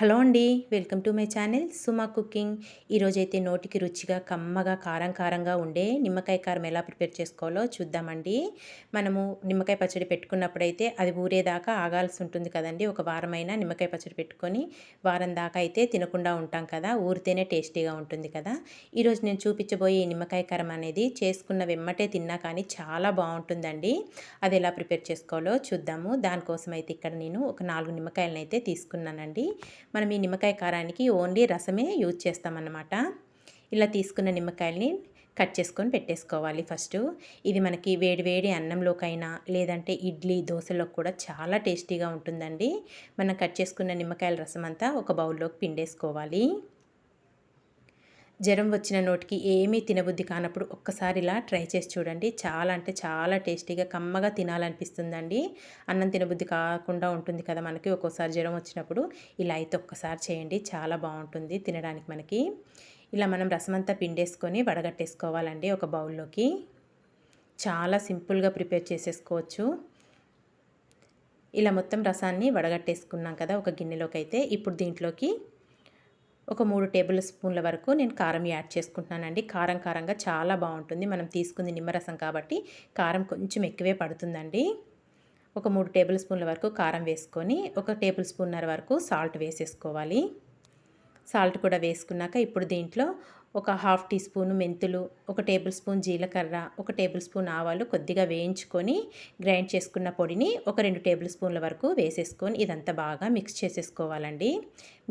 Hello అండి welcome to my channel Suma cooking. ఈరోజైతే నోటికి రుచిగా కమ్మగా కారం కారంగా ఉండే నిమ్మకాయ కారం ఎలా ప్రిపేర్ చేసుకోవాలో చూద్దామండి. మనము నిమ్మకాయ పచ్చడి పెట్టుకున్నప్పుడైతే అది ఊరేదాకా ఆగాల్సి ఉంటుంది కదండి. ఒక వారమైనా నిమ్మకాయ పచ్చడి పెట్టుకొని వారం దాకా అయితే తినకుండా ఉంటాం కదా. ఊరితేనే టేస్టీగా ఉంటుంది కదా. ఈరోజు నేను చూపించబోయే నిమ్మకాయ కారం అనేది చేసుకున్న వెమ్మటే తిన్నా కానీ చాలా బాగుంటుందండి. అది ఎలా ప్రిపేర్ చేసుకోవాలో చూద్దాము. దానికోసం అయితే ఇక్కడ నేను ఒక నాలుగు నిమ్మకాయలను అయితే తీసుకున్నానండి. మనం ఈ నిమ్మకాయ కారానికి ఓన్లీ రసమే యూజ్ చేస్తామన్నమాట. ఇలా తీసుకున్న నిమ్మకాయల్ని కట్ చేసుకొని పెట్టేసుకోవాలి ఫస్ట్. ఇది మనకి వేడి వేడి అన్నంలోకైనా లేదంటే ఇడ్లీ దోశలో కూడా చాలా టేస్టీగా ఉంటుందండి. మనం కట్ చేసుకున్న నిమ్మకాయల రసం అంతా ఒక బౌల్లోకి పిండేసుకోవాలి. జ్వరం వచ్చిన నోటికి ఏమీ తినబుద్ధి కానప్పుడు ఒక్కసారి ఇలా ట్రై చేసి చూడండి. చాలా అంటే చాలా టేస్టీగా కమ్మగా తినాలనిపిస్తుందండి. అన్నం తినబుద్ధి కాకుండా ఉంటుంది కదా మనకి ఒక్కోసారి జ్వరం వచ్చినప్పుడు. ఇలా అయితే ఒక్కసారి చేయండి. చాలా బాగుంటుంది తినడానికి మనకి. ఇలా మనం రసమంతా పిండేసుకొని వడగట్టేసుకోవాలండి ఒక బౌల్లోకి. చాలా సింపుల్గా ప్రిపేర్ చేసేసుకోవచ్చు. ఇలా మొత్తం రసాన్ని వడగట్టేసుకున్నాం కదా ఒక గిన్నెలోకి అయితే ఇప్పుడు దీంట్లోకి ఒక మూడు టేబుల్ స్పూన్ల వరకు నేను కారం యాడ్ చేసుకుంటున్నానండి. కారం కారంగా చాలా బాగుంటుంది. మనం తీసుకుంది నిమ్మరసం కాబట్టి కారం కొంచెం ఎక్కువే పడుతుందండి. ఒక మూడు టేబుల్ స్పూన్ల వరకు కారం వేసుకొని ఒక టేబుల్ స్పూన్నర వరకు సాల్ట్ వేసేసుకోవాలి. సాల్ట్ కూడా వేసుకున్నాక ఇప్పుడు దీంట్లో ఒక హాఫ్ టీ స్పూన్ మెంతులు ఒక టేబుల్ స్పూన్ జీలకర్ర ఒక టేబుల్ స్పూన్ ఆవాలు కొద్దిగా వేయించుకొని గ్రైండ్ చేసుకున్న పొడిని ఒక రెండు టేబుల్ స్పూన్ల వరకు వేసేసుకొని ఇదంతా బాగా మిక్స్ చేసేసుకోవాలండి.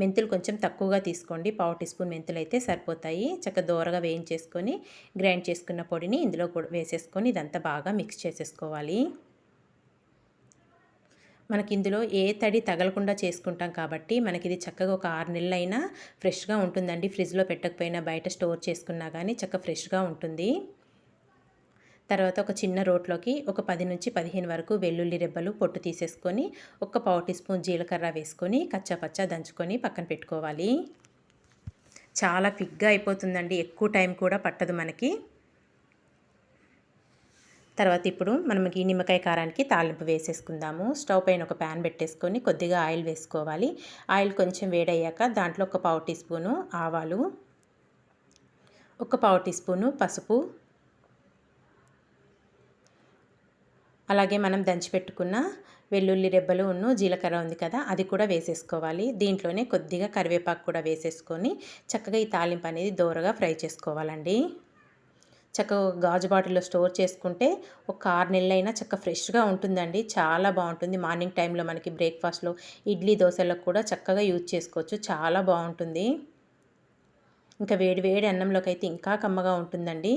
మెంతులు కొంచెం తక్కువగా తీసుకోండి. పావు టీ స్పూన్ మెంతులు అయితే సరిపోతాయి. చక్కగా దూరగా వేయించేసుకొని గ్రైండ్ చేసుకున్న పొడిని ఇందులో కూడా వేసేసుకొని ఇదంతా బాగా మిక్స్ చేసేసుకోవాలి. మనకి ఇందులో ఏ తడి తగలకుండా చేసుకుంటాం కాబట్టి మనకి ఇది చక్కగా ఒక ఆరు నెలలైనా ఫ్రెష్గా ఉంటుందండి. ఫ్రిడ్జ్లో పెట్టకపోయినా బయట స్టోర్ చేసుకున్నా కానీ చక్కగా ఫ్రెష్గా ఉంటుంది. తర్వాత ఒక చిన్న రోట్లోకి ఒక పది నుంచి పదిహేను వరకు వెల్లుల్లి రెబ్బలు పొట్టు తీసేసుకొని ఒక పావు టీ స్పూన్ జీలకర్ర వేసుకొని కచ్చాపచ్చా దంచుకొని పక్కన పెట్టుకోవాలి. చాలా ఫిగ్గా అయిపోతుందండి. ఎక్కువ టైం కూడా పట్టదు మనకి. తర్వాత ఇప్పుడు మనం ఈ నిమ్మకాయ కారానికి తాలింపు వేసేసుకుందాము. స్టవ్ పైన ఒక ప్యాన్ పెట్టేసుకొని కొద్దిగా ఆయిల్ వేసుకోవాలి. ఆయిల్ కొంచెం వేడయ్యాక దాంట్లో ఒక పావు టీ స్పూను ఆవాలు ఒక పావు టీ స్పూను పసుపు. అలాగే మనం దంచిపెట్టుకున్న వెల్లుల్లి రెబ్బలు ఉన్ను జీలకర్ర ఉంది కదా అది కూడా వేసేసుకోవాలి. దీంట్లోనే కొద్దిగా కరివేపాకు కూడా వేసేసుకొని చక్కగా ఈ తాలింపు అనేది దోరగా ఫ్రై చేసుకోవాలండి. చక్కగా గాజు బాటిల్లో స్టోర్ చేసుకుంటే ఒక ఆరు నెలలైనా చక్క ఫ్రెష్గా ఉంటుందండి. చాలా బాగుంటుంది. మార్నింగ్ టైంలో మనకి బ్రేక్ఫాస్ట్లో ఇడ్లీ దోశలకు కూడా చక్కగా యూజ్ చేసుకోవచ్చు. చాలా బాగుంటుంది. ఇంకా వేడి వేడి అన్నంలోకి అయితే ఇంకా కమ్మగా ఉంటుందండి.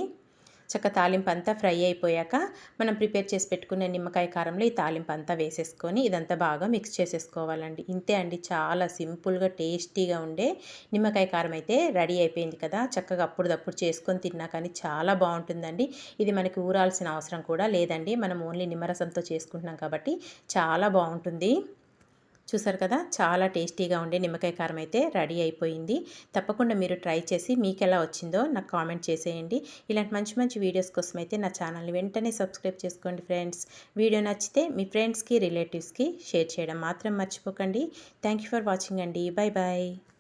చక్క తాలింపు అంతా ఫ్రై అయిపోయాక మనం ప్రిపేర్ చేసి పెట్టుకునే నిమ్మకాయ కారంలో ఈ తాలింపు అంతా వేసేసుకొని ఇదంతా బాగా మిక్స్ చేసేసుకోవాలండి. ఇంతే అండి చాలా సింపుల్గా టేస్టీగా ఉండే నిమ్మకాయ కారం అయితే రెడీ అయిపోయింది కదా. చక్కగా అప్పుడప్పుడు చేసుకొని తిన్నా కానీ చాలా బాగుంటుందండి. ఇది మనకి ఊరాల్సిన అవసరం కూడా లేదండి. మనం ఓన్లీ నిమ్మరసంతో చేసుకుంటున్నాం కాబట్టి చాలా బాగుంటుంది. చూసారు కదా? చాలా టేస్టీగా ఉండే నిమ్మకాయ కారం అయితే రెడీ అయిపోయింది. తప్పకుండా మీరు ట్రై చేసి మీకు ఎలా వచ్చిందో నాకు కామెంట్ చేసేయండి. ఇలాంటి మంచి మంచి వీడియోస్ కోసం అయితే నా ఛానల్ని వెంటనే సబ్స్క్రైబ్ చేసుకోండి ఫ్రెండ్స్. వీడియో నచ్చితే మీ ఫ్రెండ్స్కి రిలేటివ్స్కి షేర్ చేయడం మాత్రం మర్చిపోకండి. థ్యాంక్ ఫర్ వాచింగ్ అండి. Bye bye